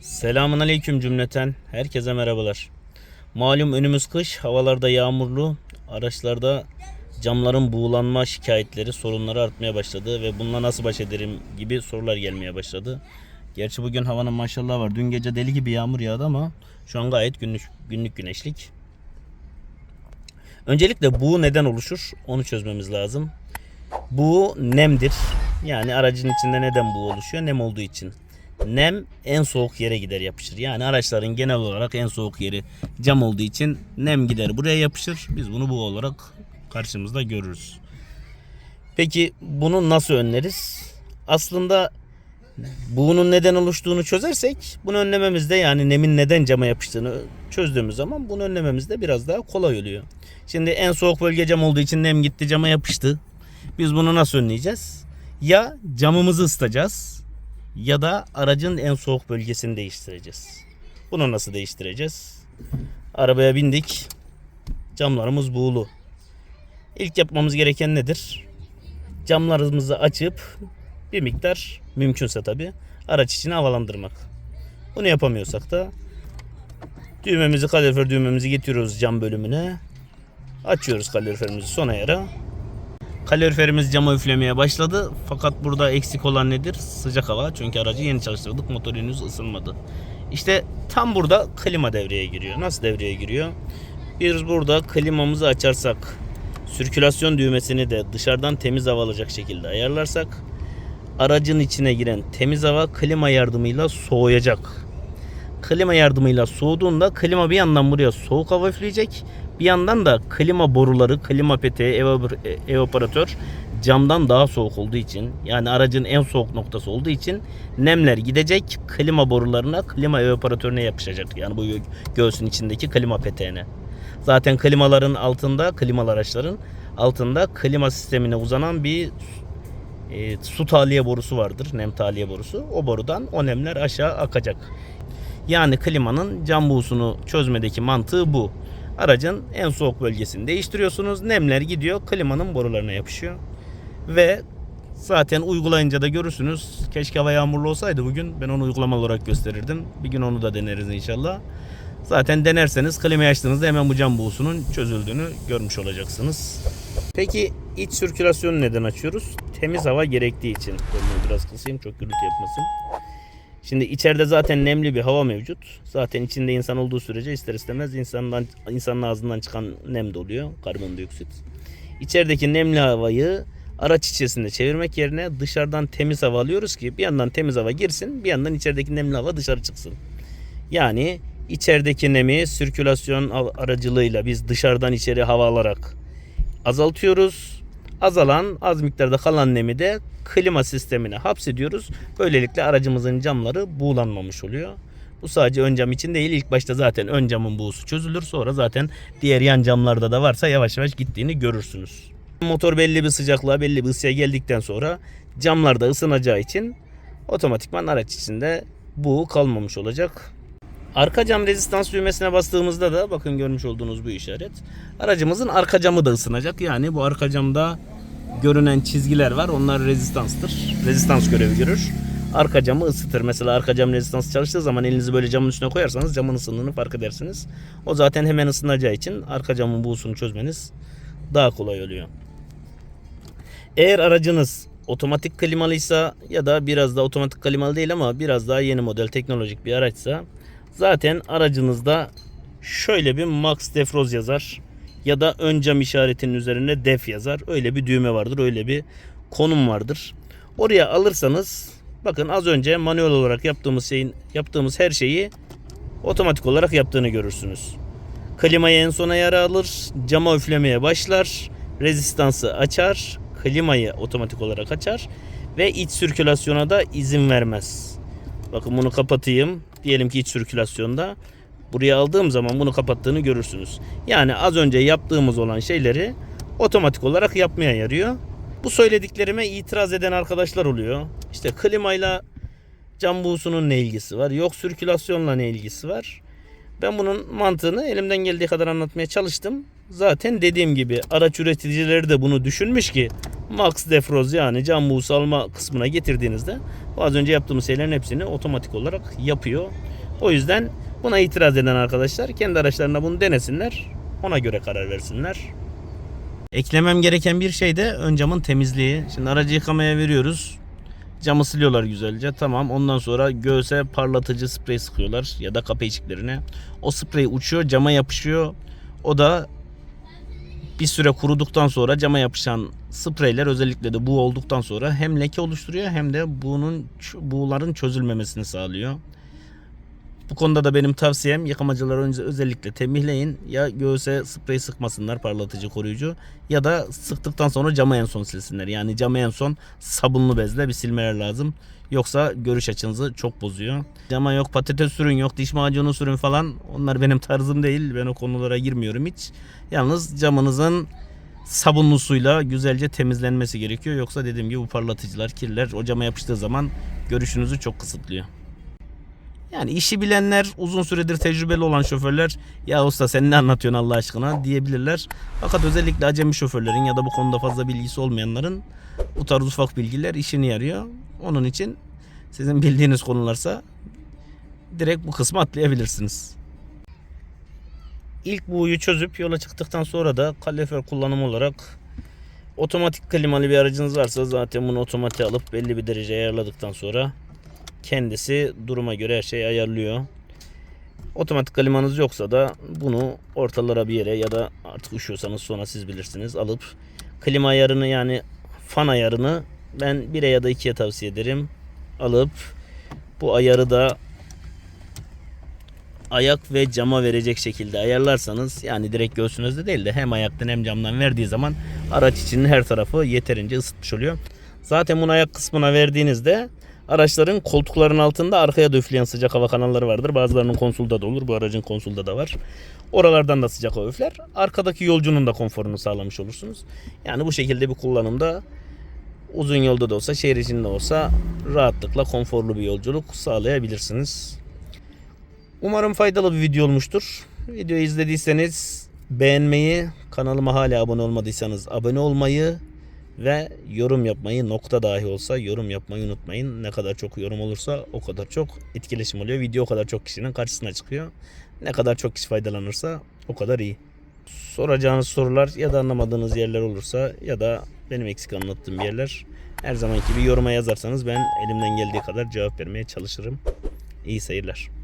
Selamun aleyküm cümleten. Herkese merhabalar. Malum önümüz kış, havalarda yağmurlu, araçlarda camların buğulanma şikayetleri, sorunları artmaya başladı ve bununla nasıl baş ederim gibi sorular gelmeye başladı. Gerçi bugün havanın maşallah var. Dün gece deli gibi yağmur yağdı ama şu an gayet günlük, günlük güneşlik. Öncelikle bu neden oluşur? Onu çözmemiz lazım. Bu nemdir. Yani aracın içinde neden bu oluşuyor? Nem olduğu için. Nem en soğuk yere gider yapışır. Yani araçların genel olarak en soğuk yeri cam olduğu için nem gider buraya yapışır. Biz bunu bu olarak karşımızda görürüz. Peki bunu nasıl önleriz? Aslında bunun neden oluştuğunu çözersek bunu önlememizde yani nemin neden cama yapıştığını çözdüğümüz zaman bunu önlememizde biraz daha kolay oluyor. Şimdi en soğuk bölge cam olduğu için nem gitti cama yapıştı. Biz bunu nasıl önleyeceğiz? Ya camımızı ısıtacağız ya da aracın en soğuk bölgesini değiştireceğiz. Bunu nasıl değiştireceğiz? Arabaya bindik. Camlarımız buğulu. İlk yapmamız gereken nedir? Camlarımızı açıp bir miktar mümkünse tabi araç içine havalandırmak. Bunu yapamıyorsak da düğmemizi kalorifer düğmemizi getiriyoruz cam bölümüne. Açıyoruz kaloriferimizi son ayara. Kaloriferimiz cama üflemeye başladı. Fakat burada eksik olan nedir? Sıcak hava. Çünkü aracı yeni çalıştırdık. Motor henüz ısınmadı. İşte tam burada klima devreye giriyor. Nasıl devreye giriyor? Biz burada klimamızı açarsak, sirkülasyon düğmesini de dışarıdan temiz hava alacak şekilde ayarlarsak, aracın içine giren temiz hava klima yardımıyla soğuyacak. Klima yardımıyla soğuduğunda klima bir yandan buraya soğuk hava üfleyecek. Bir yandan da klima boruları, klima peteği, evapor- evaporatör camdan daha soğuk olduğu için yani aracın en soğuk noktası olduğu için nemler gidecek klima borularına, klima evaporatörüne yapışacak. Yani bu gö- göğsün içindeki klima peteğine. Zaten klimaların altında, klimalı araçların altında klima sistemine uzanan bir e, su tahliye borusu vardır. Nem tahliye borusu. O borudan o nemler aşağı akacak. Yani klimanın cam buğusunu çözmedeki mantığı bu. Aracın en soğuk bölgesini değiştiriyorsunuz. Nemler gidiyor klimanın borularına yapışıyor. Ve zaten uygulayınca da görürsünüz. Keşke hava yağmurlu olsaydı bugün. Ben onu uygulamalı olarak gösterirdim. Bir gün onu da deneriz inşallah. Zaten denerseniz klimayı açtığınızda hemen bu cam buğusunun çözüldüğünü görmüş olacaksınız. Peki iç sirkülasyonu neden açıyoruz? Temiz hava gerektiği için. Biraz kısayım çok gürültü yapmasın. Şimdi içeride zaten nemli bir hava mevcut. Zaten içinde insan olduğu sürece ister istemez insandan insanın ağzından çıkan nem de oluyor. Karbondioksit. İçerideki nemli havayı araç içerisinde çevirmek yerine dışarıdan temiz hava alıyoruz ki bir yandan temiz hava girsin bir yandan içerideki nemli hava dışarı çıksın. Yani içerideki nemi sirkülasyon aracılığıyla biz dışarıdan içeri hava alarak azaltıyoruz. Azalan az miktarda kalan nemi de klima sistemine hapsediyoruz. Böylelikle aracımızın camları buğulanmamış oluyor. Bu sadece ön cam için değil. İlk başta zaten ön camın buğusu çözülür. Sonra zaten diğer yan camlarda da varsa yavaş yavaş gittiğini görürsünüz. Motor belli bir sıcaklığa, belli bir ısıya geldikten sonra camlar da ısınacağı için otomatikman araç içinde buğu kalmamış olacak. Arka cam rezistans düğmesine bastığımızda da bakın görmüş olduğunuz bu işaret. Aracımızın arka camı da ısınacak. Yani bu arka camda görünen çizgiler var. Onlar rezistanstır. Rezistans görevi görür. Arka camı ısıtır. Mesela arka cam rezistans çalıştığı zaman elinizi böyle camın üstüne koyarsanız camın ısındığını fark edersiniz. O zaten hemen ısınacağı için arka camın buğusunu çözmeniz daha kolay oluyor. Eğer aracınız otomatik klimalıysa ya da biraz da otomatik klimalı değil ama biraz daha yeni model teknolojik bir araçsa zaten aracınızda şöyle bir Max Defroz yazar ya da ön cam işaretinin üzerine def yazar. Öyle bir düğme vardır, öyle bir konum vardır. Oraya alırsanız bakın az önce manuel olarak yaptığımız şeyin yaptığımız her şeyi otomatik olarak yaptığını görürsünüz. Klimayı en sona yara alır, cama üflemeye başlar, rezistansı açar, klimayı otomatik olarak açar ve iç sirkülasyona da izin vermez. Bakın bunu kapatayım. Diyelim ki iç sirkülasyonda buraya aldığım zaman bunu kapattığını görürsünüz. Yani az önce yaptığımız olan şeyleri otomatik olarak yapmaya yarıyor. Bu söylediklerime itiraz eden arkadaşlar oluyor. İşte klimayla cam buğusunun ne ilgisi var? Yok sirkülasyonla ne ilgisi var? Ben bunun mantığını elimden geldiği kadar anlatmaya çalıştım. Zaten dediğim gibi araç üreticileri de bunu düşünmüş ki Max Defroz yani cam buğusu kısmına getirdiğinizde az önce yaptığımız şeylerin hepsini otomatik olarak yapıyor. O yüzden buna itiraz eden arkadaşlar kendi araçlarına bunu denesinler. Ona göre karar versinler. Eklemem gereken bir şey de ön camın temizliği. Şimdi aracı yıkamaya veriyoruz. Camı siliyorlar güzelce. Tamam. Ondan sonra göğse parlatıcı sprey sıkıyorlar ya da kapı içiklerine. O sprey uçuyor, cama yapışıyor. O da bir süre kuruduktan sonra cama yapışan spreyler özellikle de bu olduktan sonra hem leke oluşturuyor hem de bunun buğuların çözülmemesini sağlıyor. Bu konuda da benim tavsiyem yıkamacılar önce özellikle tembihleyin. Ya göğüse sprey sıkmasınlar parlatıcı koruyucu ya da sıktıktan sonra cama en son silsinler. Yani cama en son sabunlu bezle bir silmeler lazım. Yoksa görüş açınızı çok bozuyor. Cama yok patates sürün yok diş macunu sürün falan. Onlar benim tarzım değil. Ben o konulara girmiyorum hiç. Yalnız camınızın sabunlu suyla güzelce temizlenmesi gerekiyor. Yoksa dediğim gibi bu parlatıcılar, kirler o cama yapıştığı zaman görüşünüzü çok kısıtlıyor. Yani işi bilenler, uzun süredir tecrübeli olan şoförler ya usta sen ne anlatıyorsun Allah aşkına diyebilirler. Fakat özellikle acemi şoförlerin ya da bu konuda fazla bilgisi olmayanların bu tarz ufak bilgiler işini yarıyor. Onun için sizin bildiğiniz konularsa direkt bu kısmı atlayabilirsiniz. İlk buğuyu çözüp yola çıktıktan sonra da kalorifer kullanımı olarak otomatik klimalı bir aracınız varsa zaten bunu otomatiğe alıp belli bir derece ayarladıktan sonra kendisi duruma göre her şeyi ayarlıyor. Otomatik klimanız yoksa da bunu ortalara bir yere ya da artık üşüyorsanız sonra siz bilirsiniz alıp klima ayarını yani fan ayarını ben 1'e ya da 2'ye tavsiye ederim. Alıp bu ayarı da ayak ve cama verecek şekilde ayarlarsanız yani direkt göğsünüzde değil de hem ayaktan hem camdan verdiği zaman araç içinin her tarafı yeterince ısıtmış oluyor. Zaten bunu ayak kısmına verdiğinizde araçların koltukların altında arkaya da üfleyen sıcak hava kanalları vardır. Bazılarının konsulda da olur. Bu aracın konsulda da var. Oralardan da sıcak hava üfler. Arkadaki yolcunun da konforunu sağlamış olursunuz. Yani bu şekilde bir kullanımda uzun yolda da olsa şehir içinde olsa rahatlıkla konforlu bir yolculuk sağlayabilirsiniz. Umarım faydalı bir video olmuştur. Videoyu izlediyseniz beğenmeyi, kanalıma hala abone olmadıysanız abone olmayı ve yorum yapmayı nokta dahi olsa yorum yapmayı unutmayın. Ne kadar çok yorum olursa o kadar çok etkileşim oluyor. Video o kadar çok kişinin karşısına çıkıyor. Ne kadar çok kişi faydalanırsa o kadar iyi. Soracağınız sorular ya da anlamadığınız yerler olursa ya da benim eksik anlattığım yerler her zamanki gibi yoruma yazarsanız ben elimden geldiği kadar cevap vermeye çalışırım. İyi seyirler.